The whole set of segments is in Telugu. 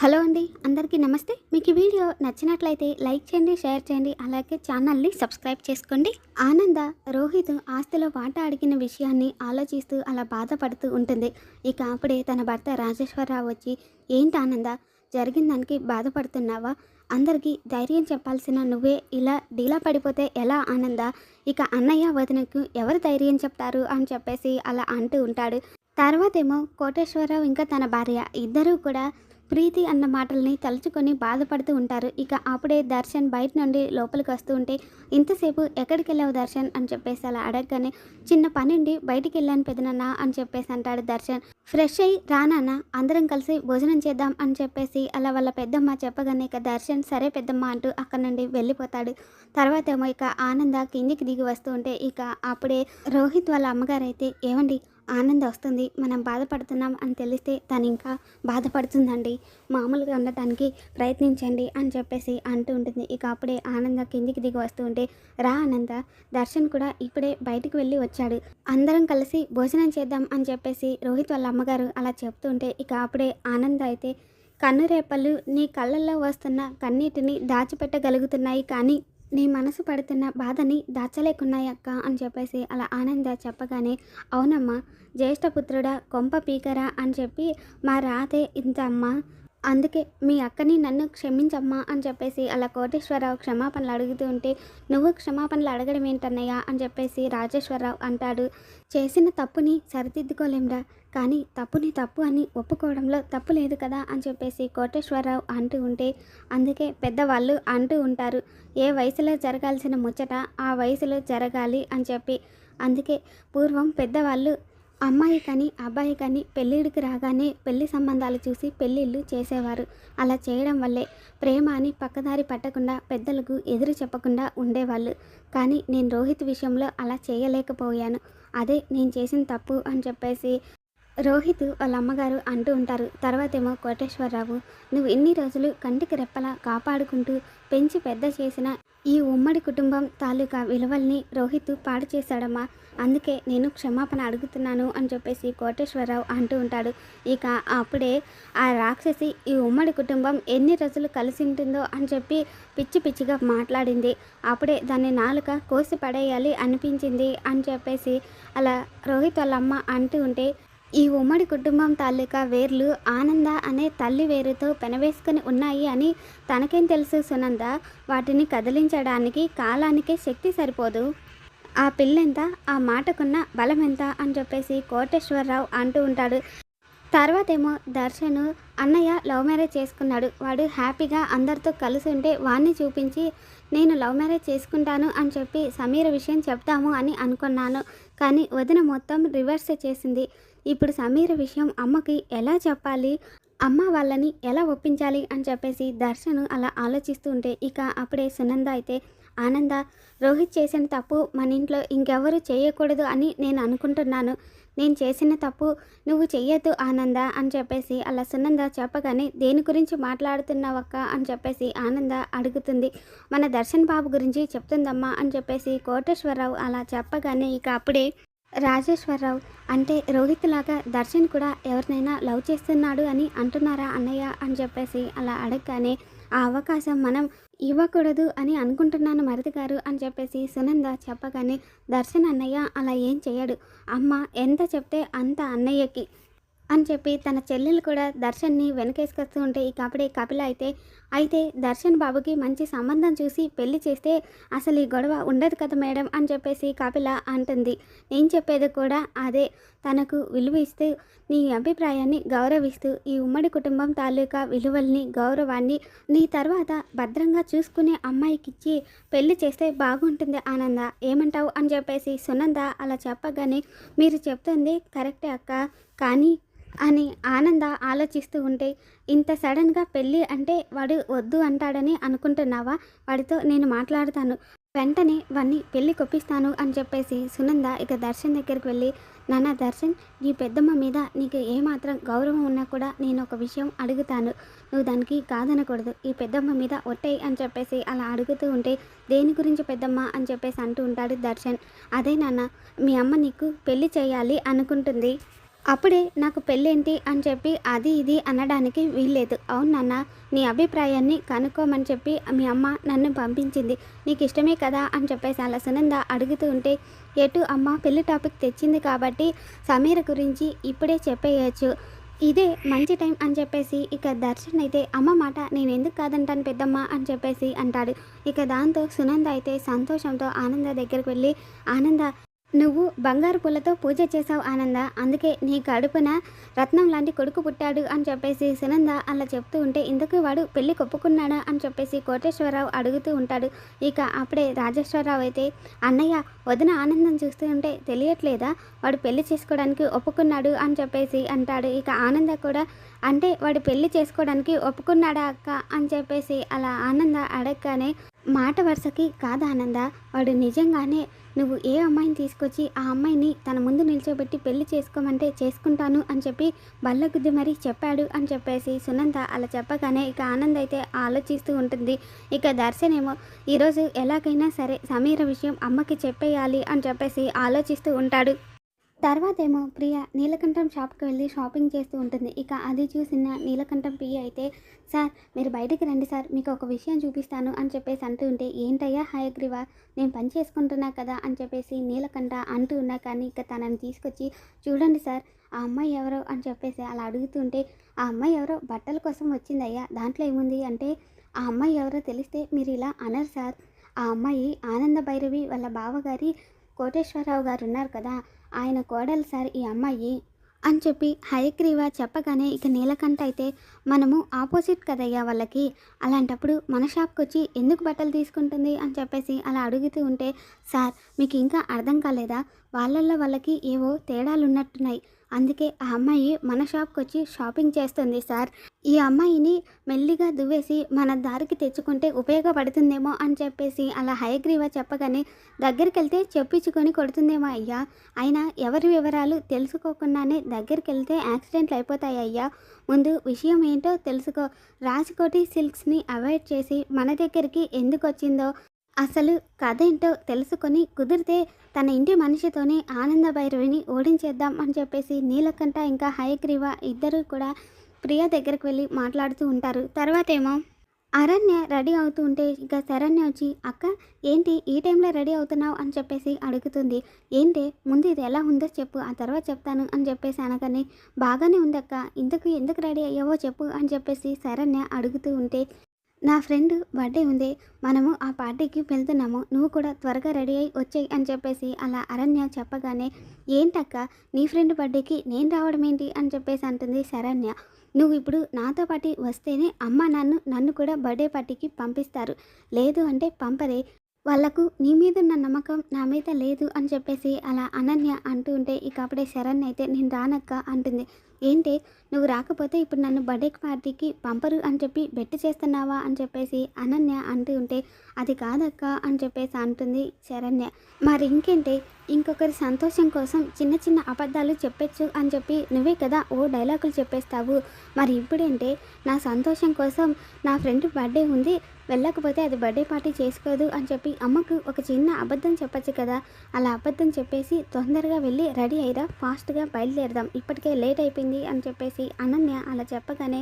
హలో అండి అందరికీ నమస్తే. మీకు ఈ వీడియో నచ్చినట్లయితే లైక్ చేయండి షేర్ చేయండి అలాగే ఛానల్ని సబ్స్క్రైబ్ చేసుకోండి. ఆనంద రోహిత్ ఆస్తిలో వాటా అడిగిన విషయాన్ని ఆలోచిస్తూ అలా బాధపడుతూ ఉంటుంది. ఇక అప్పుడే తన భర్త రాజేశ్వరరావు వచ్చి ఏంటి ఆనంద జరిగిన దానికి బాధపడుతున్నావా? అందరికీ ధైర్యం చెప్పాల్సిన నువ్వే ఇలా డీలా పడిపోతే ఎలా ఆనంద? ఇక అన్నయ్య వదినకు ఎవరు ధైర్యం చెప్తారు? అని చెప్పేసి అలా అంటూ ఉంటాడు. తర్వాతేమో కోటేశ్వరరావు ఇంకా తన భార్య. ఇద్దరూ కూడా ప్రీతి అన్న మాటల్ని తలుచుకొని బాధపడుతూ ఉంటారు. ఇక అప్పుడే దర్శన్ బయట నుండి లోపలికి వస్తూ ఉంటే ఇంతసేపు ఎక్కడికి వెళ్ళావు దర్శన్? అని చెప్పేసి అలా అడగగానే చిన్న పని ఉండి బయటికి వెళ్ళాను పెదనన్న అని చెప్పేసి అంటాడు దర్శన్. ఫ్రెష్ అయ్యి రానన్న అందరం కలిసి భోజనం చేద్దాం అని చెప్పేసి అలా వాళ్ళ పెద్దమ్మ చెప్పగానే ఇక దర్శన్ సరే పెద్దమ్మ అంటూ అక్కడ నుండి వెళ్ళిపోతాడు. తర్వాత ఏమో ఇక ఆనంద కిందికి దిగి వస్తూ ఉంటే ఇక అప్పుడే రోహిత్ వాళ్ళ అమ్మగారు అయితే ఏమండి ఆనందం వస్తుంది మనం బాధపడుతున్నాం అని తెలిస్తే తను ఇంకా బాధపడుతుందండి. మామూలుగా ఉండటానికి ప్రయత్నించండి అని చెప్పేసి అంటూ ఉంటుంది. ఇక అప్పుడే ఆనంద కిందికి దిగి వస్తూ ఉంటే రా ఆనంద దర్శన్ కూడా ఇప్పుడే బయటికి వెళ్ళి వచ్చాడు. అందరం కలిసి భోజనం చేద్దాం అని చెప్పేసి రోహిత్ వాళ్ళ అమ్మగారు అలా చెప్తుంటే ఇక అప్పుడే ఆనంద అయితే కన్నురేపలు నీ కళ్ళల్లో వస్తున్న కన్నీటిని దాచిపెట్టగలుగుతున్నాయి కానీ నీ మనసు పడుతున్న బాధని దాచలేకున్నాయక్క అని చెప్పేసి అలా ఆనంద చెప్పగానే అవునమ్మా జ్యేష్ఠపుత్రుడా కొంప పీకరా అని చెప్పి మా రాతే ఇంతమ్మా అందుకే మీ అక్కని నన్ను క్షమించమ్మా అని చెప్పేసి అలా కోటేశ్వరరావు క్షమాపణలు అడుగుతూ ఉంటే నువ్వు క్షమాపణలు అడగడం ఏంటన్నయ్యా అని చెప్పేసి రాజేశ్వరరావు అంటాడు. చేసిన తప్పుని సరిదిద్దుకోలేంరా కానీ తప్పుని తప్పు అని ఒప్పుకోవడంలో తప్పు లేదు కదా అని చెప్పేసి కోటేశ్వరరావు అంటూ ఉంటే అందుకే పెద్దవాళ్ళు అంటూ ఉంటారు ఏ వయసులో జరగాల్సిన ముచ్చట ఆ వయసులో జరగాలి అని చెప్పి. అందుకే పూర్వం పెద్దవాళ్ళు అమ్మాయి కానీ అబ్బాయి కానీ పెళ్ళిడికి రాగానే పెళ్ళి సంబంధాలు చూసి పెళ్ళిళ్ళు చేసేవారు. అలా చేయడం వల్లే ప్రేమ అని పక్కదారి పట్టకుండా పెద్దలకు ఎదురు చెప్పకుండా ఉండేవాళ్ళు. కానీ నేను రోహిత్ విషయంలో అలా చేయలేకపోయాను. అదే నేను చేసిన తప్పు అని చెప్పేసి రోహిత్ వాళ్ళ అమ్మగారు అంటూ ఉంటారు. తర్వాత ఏమో కోటేశ్వరరావు నువ్వు ఇన్ని రోజులు కంటికి రెప్పలా కాపాడుకుంటూ పెంచి పెద్ద చేసిన ఈ ఉమ్మడి కుటుంబం తాలూకా విలువల్ని రోహిత్ పాడు చేశాడమ్మా. అందుకే నేను క్షమాపణ అడుగుతున్నాను అని చెప్పేసి కోటేశ్వరరావు అంటూ ఉంటాడు. ఇక అప్పుడే ఆ రాక్షసి ఈ ఉమ్మడి కుటుంబం ఎన్ని రోజులు కలిసి ఉంటుందో అని చెప్పి పిచ్చి పిచ్చిగా మాట్లాడింది. అప్పుడే దాన్ని నాలుక కోసి పడేయాలి అనిపించింది అని చెప్పేసి అలా రోహిత్ వాళ్ళ అమ్మ అంటూ ఉంటే ఈ ఉమ్మడి కుటుంబం తాలూకా వేర్లు ఆనంద అనే తల్లి వేరుతో పెనవేసుకుని ఉన్నాయి అని తనకేం తెలుసు సునంద? వాటిని కదిలించడానికి కాలానికే శక్తి సరిపోదు. ఆ పిల్లెంత? ఆ మాటకున్న బలం ఎంత అని చెప్పేసి కోటేశ్వరరావు అంటూ ఉంటాడు. తర్వాతేమో దర్శన్ అన్నయ్య లవ్ మ్యారేజ్ చేసుకున్నాడు. వాడు హ్యాపీగా అందరితో కలిసి ఉంటే వాడిని చూపించి నేను లవ్ మ్యారేజ్ చేసుకుంటాను అని చెప్పి సమీర విషయం చెప్తాము అని అనుకున్నాను. కానీ వదిన మొత్తం రివర్స్ చేసింది. ఇప్పుడు సమీర విషయం అమ్మకి ఎలా చెప్పాలి? అమ్మ వాళ్ళని ఎలా ఒప్పించాలి? అని చెప్పేసి దర్శన్ అలా ఆలోచిస్తూ ఉంటే ఇక అప్పుడే సునంద అయితే ఆనంద రోహిత్ చేసిన తప్పు మన ఇంట్లో ఇంకెవరు చేయకూడదు అని నేను అనుకుంటున్నాను. నేను చేసిన తప్పు నువ్వు చెయ్యొద్దు ఆనంద అని చెప్పేసి అలా సునంద చెప్పగానే దేని గురించి మాట్లాడుతున్నావక్క? అని చెప్పేసి ఆనంద అడుగుతుంది. మన దర్శన్ బాబు గురించి చెప్తుందమ్మా అని చెప్పేసి కోటేశ్వరరావు అలా చెప్పగానే ఇక అప్పుడే రాజేశ్వరరావు అంటే రోహిత్ లాగా దర్శన్ కూడా ఎవరినైనా లవ్ చేస్తున్నాడు అని అంటున్నారా అన్నయ్య అని చెప్పేసి అలా అడగగానే ఆ అవకాశం మనం ఇవ్వకూడదు అని అనుకుంటున్నాను మరిది గారు అని చెప్పేసి సునంద చెప్పగానే దర్శన్ అన్నయ్య అలా ఏం చేయడు. అమ్మ ఎంత చెప్తే అంత అన్నయ్యకి అని చెప్పి తన చెల్లెలు కూడా దర్శన్ని వెనకేసుకొస్తూ ఉంటే ఇక అప్పుడే కపిల అయితే అయితే దర్శన్ బాబుకి మంచి సంబంధం చూసి పెళ్ళి చేస్తే అసలు ఈ గొడవ ఉండదు కదా మేడం అని చెప్పేసి కపిల అంటుంది. నేను చెప్పేది కూడా అదే. తనకు విలువ ఇస్తూ నీ అభిప్రాయాన్ని గౌరవిస్తూ ఈ ఉమ్మడి కుటుంబం తాలూకా విలువల్ని గౌరవాన్ని నీ తర్వాత భద్రంగా చూసుకునే అమ్మాయికిచ్చి పెళ్ళి చేస్తే బాగుంటుంది ఆనంద. ఏమంటావు అని చెప్పేసి సునంద అలా చెప్పగానే మీరు చెప్తుంది కరెక్టే అక్క. కానీ అని ఆనంద ఆలోచిస్తూ ఉంటే ఇంత సడన్గా పెళ్ళి అంటే వాడు వద్దు అంటాడని అనుకుంటున్నావా? వాడితో నేను మాట్లాడతాను. వెంటనే వాడిని పెళ్ళి కొప్పిస్తాను అని చెప్పేసి సునంద ఇక దర్శన్ దగ్గరికి వెళ్ళి నాన్న దర్శన్ నీ పెద్దమ్మ మీద నీకు ఏమాత్రం గౌరవం ఉన్నా కూడా నేను ఒక విషయం అడుగుతాను. నువ్వు దానికి కాదనకూడదు. ఈ పెద్దమ్మ మీద ఒట్టేయి అని చెప్పేసి అలా అడుగుతూ ఉంటే దేని గురించి పెద్దమ్మ అని చెప్పేసి అంటూ ఉంటాడు దర్శన్. అదే నాన్న మీ అమ్మ నీకు పెళ్ళి చేయాలి అనుకుంటుంది. అప్పుడే నాకు పెళ్ళేంటి అని చెప్పి అది ఇది అనడానికి వీల్లేదు. అవును నాన్న నీ అభిప్రాయాన్ని కనుక్కోమని చెప్పి మీ అమ్మ నన్ను పంపించింది. నీకు ఇష్టమే కదా అని చెప్పేసి అలా సునంద అడుగుతూ ఉంటే ఎటు అమ్మ పెళ్ళి టాపిక్ తెచ్చింది కాబట్టి సమీర గురించి ఇప్పుడే చెప్పేయచ్చు. ఇదే మంచి టైం అని చెప్పేసి ఇక దర్శన్ అయితే అమ్మ మాట నేను ఎందుకు కాదంటాను పెద్దమ్మ అని చెప్పేసి అంటాడు. ఇక దాంతో సునంద అయితే సంతోషంతో ఆనంద దగ్గరికి వెళ్ళి ఆనంద నువ్వు బంగారు పూలతో పూజ చేసావు ఆనంద. అందుకే నీ కడుపున రత్నం లాంటి కొడుకు పుట్టాడు అని చెప్పేసి సునంద అలా చెప్తూ ఉంటే ఇందుకు వాడు పెళ్ళి కొప్పుకున్నాడా అని చెప్పేసి కోటేశ్వరరావు అడుగుతూ ఉంటాడు. ఇక అప్పుడే రాజేశ్వరరావు అయితే అన్నయ్య వదిన ఆనందం చూస్తూ ఉంటే తెలియట్లేదా? వాడు పెళ్ళి చేసుకోవడానికి ఒప్పుకున్నాడు అని చెప్పేసి అంటాడు. ఇక ఆనంద కూడా అంటే వాడు పెళ్ళి చేసుకోవడానికి ఒప్పుకున్నాడా అక్క? అని చెప్పేసి అలా ఆనంద అడగగానే మాట వరుసకి కాదు వాడు నిజంగానే నువ్వు ఏ అమ్మాయిని తీసుకొచ్చి ఆ అమ్మాయిని తన ముందు నిల్చోబెట్టి పెళ్ళి చేసుకోమంటే చేసుకుంటాను అని చెప్పి బల్లగుద్ది మరీ చెప్పాడు అని చెప్పేసి సునంద అలా చెప్పగానే ఇక ఆనంద్ అయితే ఆలోచిస్తూ ఉంటుంది. ఇక దర్శన్ ఏమో ఈరోజు ఎలాగైనా సరే సమీర విషయం అమ్మకి చెప్పేయాలి అని చెప్పేసి ఆలోచిస్తూ ఉంటాడు. తర్వాత ఏమో ప్రియ నీలకంఠం షాప్కి వెళ్ళి షాపింగ్ చేస్తూ ఉంటుంది. ఇక అది చూసిన నీలకంఠం ప్రియ అయితే సార్ మీరు బయటికి రండి సార్ మీకు ఒక విషయం చూపిస్తాను అని చెప్పేసి అంటూ ఉంటే ఏంటయ్యా హయగ్రీవ నేను పని చేసుకుంటున్నా కదా అని చెప్పేసి నీలకంఠ అంటూ ఉన్నా కానీ ఇక తనని తీసుకొచ్చి చూడండి సార్ ఆ అమ్మాయి ఎవరో అని చెప్పేసి అలా అడుగుతుంటే ఆ అమ్మాయి ఎవరో బట్టల కోసం వచ్చిందయ్యా దాంట్లో ఏముంది? అంటే ఆ అమ్మాయి ఎవరో తెలిస్తే మీరు ఇలా అనరు సార్. ఆ అమ్మాయి ఆనంద భైరవి వాళ్ళ బావగారి కోటేశ్వరరావు గారు ఉన్నారు కదా ఆయన కోడలు సార్ ఈ అమ్మాయి అని చెప్పి హయగ్రీవ చెప్పగానే ఇక నీలకంఠ అయితే మనము ఆపోజిట్ కదయ్యా వాళ్ళకి. అలాంటప్పుడు మన షాప్కి వచ్చి ఎందుకు బట్టలు తీసుకుంటుంది అని చెప్పేసి అలా అడుగుతూ ఉంటే సార్ మీకు ఇంకా అర్థం కాలేదా? వాళ్ళల్లో వాళ్ళకి ఏవో తేడాలు ఉన్నట్టున్నాయి అందుకే ఆ అమ్మాయి మన షాప్కి వచ్చి షాపింగ్ చేస్తుంది సార్. ఈ అమ్మాయిని మెల్లిగా దువ్వేసి మన దారికి తెచ్చుకుంటే ఉపయోగపడుతుందేమో అని చెప్పేసి అలా హయగ్రీవ చెప్పగానే దగ్గరికి వెళ్తే చెప్పించుకొని కొడుతుందేమో అయ్యా. అయినా ఎవరి వివరాలు తెలుసుకోకుండానే దగ్గరికి వెళ్తే యాక్సిడెంట్లు అయిపోతాయి అయ్యా. ముందు విషయం ఏంటో తెలుసుకో. రాజకోటి సిల్క్స్ని అవాయిడ్ చేసి మన దగ్గరికి ఎందుకు వచ్చిందో అసలు కథ ఏంటో తెలుసుకొని కుదిరితే తన ఇంటి మనిషితోనే ఆనంద భైరవిని ఓడించేద్దాం అని చెప్పేసి నీలకంఠ ఇంకా హయగ్రీవ ఇద్దరు కూడా ప్రియ దగ్గరికి వెళ్ళి మాట్లాడుతూ ఉంటారు. తర్వాత ఏమో అరణ్య రెడీ అవుతూ ఉంటే ఇక శరణ్య వచ్చి అక్క ఏంటి ఈ టైంలో రెడీ అవుతున్నావు? అని చెప్పేసి అడుగుతుంది. ఏంటి? ముందు ఇది ఎలా ఉందో చెప్పు ఆ తర్వాత చెప్తాను అని చెప్పేసి అనగానే బాగానే ఉందక్క ఇంతకు ఎందుకు రెడీ అయ్యావో చెప్పు అని చెప్పేసి శరణ్య అడుగుతూ ఉంటే నా ఫ్రెండ్ బర్త్డే ఉంది మనము ఆ పార్టీకి వెళ్తున్నాము నువ్వు కూడా త్వరగా రెడీ అయ్యి వచ్చేయి అని చెప్పేసి అలా అరణ్య చెప్పగానే ఏంటక్క నీ ఫ్రెండ్ బర్త్డేకి నేను రావడం ఏంటి? అని చెప్పేసి అంటుంది శరణ్య. నువ్వు ఇప్పుడు నాతో పాటు వస్తేనే అమ్మ నన్ను నన్ను కూడా బర్త్డే పార్టీకి పంపిస్తారు. లేదు అంటే పంపరే వాళ్ళకు నీ మీద ఉన్న నమ్మకం నా మీద లేదు అని చెప్పేసి అలా అనన్య అంటూ ఉంటే ఇక అప్పుడే శరణ్య అయితే నేను రానక్క అంటుంది. ఏంటి? నువ్వు రాకపోతే ఇప్పుడు నన్ను బర్త్డే పార్టీకి పంపరు అని చెప్పి బెట్టి చేస్తున్నావా అని చెప్పేసి అనన్య అంటూ ఉంటే అది కాదక్క అని చెప్పేసి అంటుంది శరణ్య. మరి ఇంకేంటి? ఇంకొకరి సంతోషం కోసం చిన్న చిన్న అబద్ధాలు చెప్పొచ్చు అని చెప్పి నువ్వే కదా ఓ డైలాగులు చెప్పేస్తావు. మరి ఇప్పుడేంటే? నా సంతోషం కోసం నా ఫ్రెండ్ బర్త్డే ఉంది. వెళ్ళకపోతే అది బర్త్డే పార్టీ చేసుకోదు అని చెప్పి అమ్మకు ఒక చిన్న అబద్ధం చెప్పచ్చు కదా. అలా అబద్ధం చెప్పేసి తొందరగా వెళ్ళి రెడీ అయిరా ఫాస్ట్గా బయలుదేరదాం. ఇప్పటికే లేట్ అయిపోయింది అని చెప్పేసి అనన్య అలా చెప్పగానే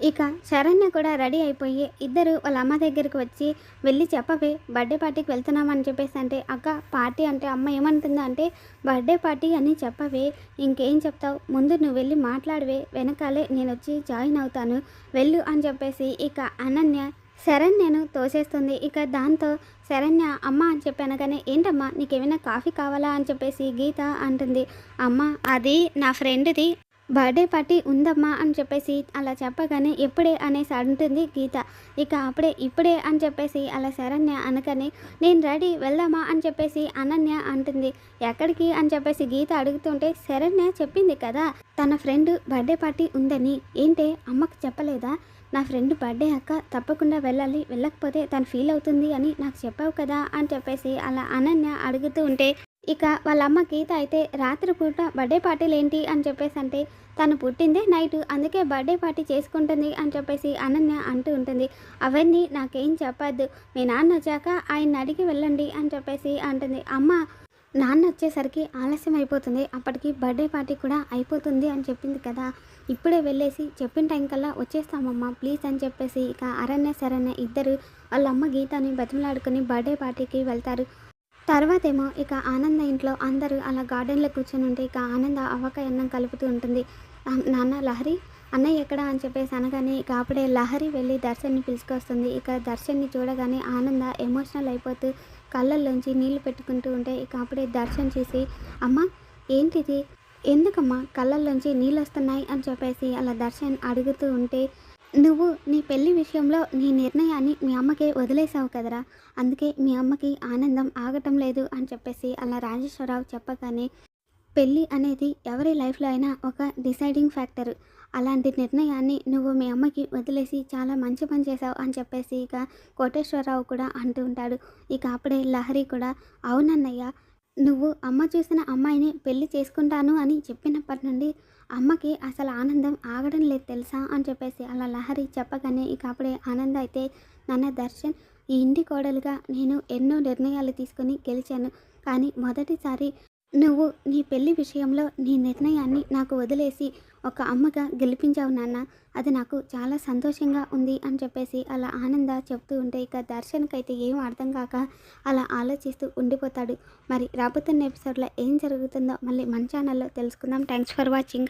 ఇక శరణ్య కూడా రెడీ అయిపోయి ఇద్దరు వాళ్ళ అమ్మ దగ్గరికి వచ్చి వెళ్ళి చెప్పవే బర్త్డే పార్టీకి వెళ్తున్నామని చెప్పేసి అంటే అక్క పార్టీ అంటే అమ్మ ఏమంటుందో అంటే బర్త్డే పార్టీ అని చెప్పవే ఇంకేం చెప్తావు? ముందు నువ్వు వెళ్ళి మాట్లాడవే వెనకాలే నేను వచ్చి జాయిన్ అవుతాను వెళ్ళు అని చెప్పేసి ఇక అనన్య శరణ్యను తోసేస్తుంది. ఇక దాంతో శరణ్య అమ్మ అని చెప్పాను కానీ ఏంటమ్మా నీకేమైనా కాఫీ కావాలా? అని చెప్పేసి గీత అంటుంది. అమ్మ అది నా ఫ్రెండ్ది. బర్త్డే పార్టీ ఉందమ్మా అని చెప్పేసి అలా చెప్పగానే ఎప్పుడే అనేసి అంటుంది గీత. ఇక అప్పుడే ఇప్పుడే అని చెప్పేసి అలా శరణ్య అనకని నేను రెడీ వెళ్దామా అని చెప్పేసి అనన్య అంటుంది. ఎక్కడికి? అని చెప్పేసి గీత అడుగుతుంటే శరణ్య చెప్పింది కదా తన ఫ్రెండ్ బర్త్డే పార్టీ ఉందని. ఏంటే అమ్మకు చెప్పలేదా? నా ఫ్రెండ్ బర్త్డే అక్క తప్పకుండా వెళ్ళాలి. వెళ్ళకపోతే తను ఫీల్ అవుతుంది అని నాకు చెప్పావు కదా అని చెప్పేసి అలా అనన్య అడుగుతూ ఉంటే ఇక వాళ్ళ అమ్మ గీత అయితే రాత్రిపూట బర్త్డే పార్టీలు ఏంటి అని చెప్పేసి అంటే తను పుట్టిందే నైట్ అందుకే బర్త్డే పార్టీ చేసుకుంటుంది అని చెప్పేసి అనన్య అంటూ ఉంటుంది. అవన్నీ నాకేం చెప్పద్దు. మీ నాన్న వచ్చాక ఆయన అడిగి వెళ్ళండి అని చెప్పేసి అంటుంది. అమ్మ నాన్న వచ్చేసరికి ఆలస్యం అయిపోతుంది. అప్పటికి బర్త్డే పార్టీ కూడా అయిపోతుంది అని చెప్పింది కదా. ఇప్పుడే వెళ్ళేసి చెప్పిన టైం కల్లా వచ్చేస్తామమ్మా ప్లీజ్ అని చెప్పేసి ఇక అరణ్య శరణ్య ఇద్దరు వాళ్ళ అమ్మ గీతని బతిమలాడుకుని బర్త్డే పార్టీకి వెళ్తారు. తర్వాతేమో ఇక ఆనంద ఇంట్లో అందరూ అలా గార్డెన్లో కూర్చొని ఉంటే ఇక ఆనంద అవకాయ అన్నం కలుపుతూ ఉంటుంది. నాన్న లహరి అన్నయ్య ఎక్కడ? అని చెప్పేసి అనగానే ఇక అప్పుడే లహరి వెళ్ళి దర్శన్ని పిలుచుకొస్తుంది. ఇక దర్శన్ని చూడగానే ఆనంద ఎమోషనల్ అయిపోతూ కళ్ళల్లోంచి నీళ్ళు పెట్టుకుంటూ ఉంటే ఇక అప్పుడే దర్శన్ చేసి అమ్మ ఏంటిది? ఎందుకమ్మా కళ్ళల్లోంచి నీళ్ళు వస్తున్నాయి అని చెప్పేసి అలా దర్శన్ అడుగుతూ ఉంటే నువ్వు నీ పెళ్ళి విషయంలో నీ నిర్ణయాన్ని మీ అమ్మకే వదిలేసావు కదరా. అందుకే మీ అమ్మకి ఆనందం ఆగటం లేదు అని చెప్పేసి అలా రాజేశ్వరరావు చెప్పగానే పెళ్ళి అనేది ఎవరి లైఫ్లో అయినా ఒక డిసైడింగ్ ఫ్యాక్టర్. అలాంటి నిర్ణయాన్ని నువ్వు మీ అమ్మకి వదిలేసి చాలా మంచి పని చేసావు అని చెప్పేసి ఇక కోటేశ్వరరావు కూడా అంటూ ఉంటాడు. ఇక అప్పుడే లహరి కూడా అవునన్నయ్య నువ్వు అమ్మ చూసిన అమ్మాయిని పెళ్ళి చేసుకుంటాను అని చెప్పినప్పటి నుండి అమ్మకి అసలు ఆనందం ఆగడం లేదు తెలుసా అని చెప్పేసి అలా లహరి చెప్పగానే ఇక అప్పుడే ఆనంద్ అయితే నాన్న దర్శన్ ఈ ఇంటి కోడలుగా నేను ఎన్నో నిర్ణయాలు తీసుకొని గెలిచాను. కానీ మొదటిసారి నువ్వు నీ పెళ్ళి విషయంలో నీ నిర్ణయాన్ని నాకు వదిలేసి ఒక అమ్మగా గెలిపించావు నాన్న. అది నాకు చాలా సంతోషంగా ఉంది అని చెప్పేసి అలా ఆనంద చెప్తూ ఉంటే ఇక దర్శన్కైతే ఏం అర్థం కాక అలా ఆలోచిస్తూ ఉండిపోతాడు. మరి రాబోతున్న ఎపిసోడ్లో ఏం జరుగుతుందో మళ్ళీ మన ఛానల్లో తెలుసుకుందాం. Thanks for watching